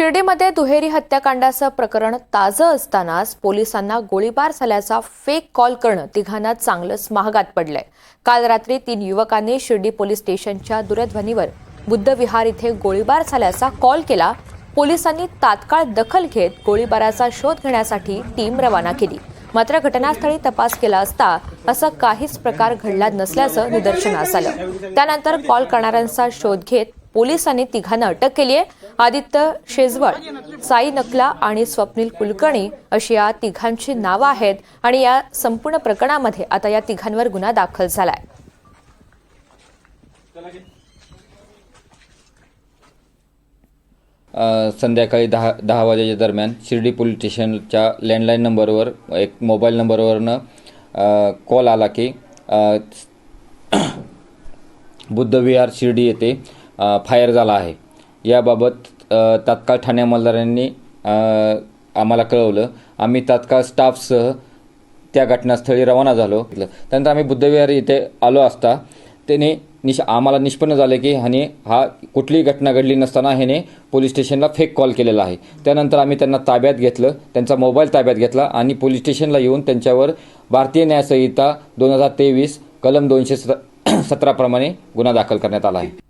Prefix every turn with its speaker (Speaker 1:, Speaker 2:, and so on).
Speaker 1: शिर्डीमध्ये दुहेरी हत्याकांडाचं प्रकरण ताजं असतानाच पोलिसांना गोळीबार झाल्याचा फेक कॉल करणं तिघांना चांगलंच महागात पडलंय. काल रात्री तीन युवकांनी शिर्डी पोलीस स्टेशनच्या दूरध्वनीवर बुद्धविहार इथे गोळीबार झाल्याचा कॉल केला. पोलिसांनी तात्काळ दखल घेत गोळीबाराचा शोध घेण्यासाठी टीम रवाना केली. मात्र घटनास्थळी तपास केला असता असं काहीच प्रकार घडला नसल्याचं निदर्शनास आलं. त्यानंतर कॉल करणाऱ्यांचा शोध घेत पोलिसांनी तिघांना अटक केली आहे. आदित्य शेजवळ साई नकला आणि स्वप्नील कुलकर्णी अशी या तिघांची नावं आहेत आणि या संपूर्ण प्रकरणामध्ये आता या तिघांवर गुन्हा दाखल झालाय.
Speaker 2: संध्याकाळी दहा दहा वाजेच्या दरम्यान शिर्डी पोलीस स्टेशनच्या लँडलाईन नंबरवर एक मोबाईल नंबरवरनं कॉल आला की बुद्धविहार शिर्डी येथे फायर झाला आहे. याबाबत तात्काळ ठाणे अंमलदारांनी आम्हाला कळवलं. आम्ही तात्काळ स्टाफसह त्या घटनास्थळी रवाना झालो. त्यानंतर आम्ही बुद्धविहार इथे आलो असता. त्याने निश आम्हाला निष्पन्न झालं की ह्याने हा कुठलीही घटना घडली नसताना ह्याने पोलीस स्टेशनला फेक कॉल केलेला आहे. त्यानंतर आम्ही त्यांना ताब्यात घेतलं. त्यांचा मोबाईल ताब्यात घेतला आणि पोलीस स्टेशनला येऊन त्यांच्यावर भारतीय न्यायसंहिता दोन हजार तेवीस कलम दोनशे सतराप्रमाणे गुन्हा दाखल करण्यात आला आहे.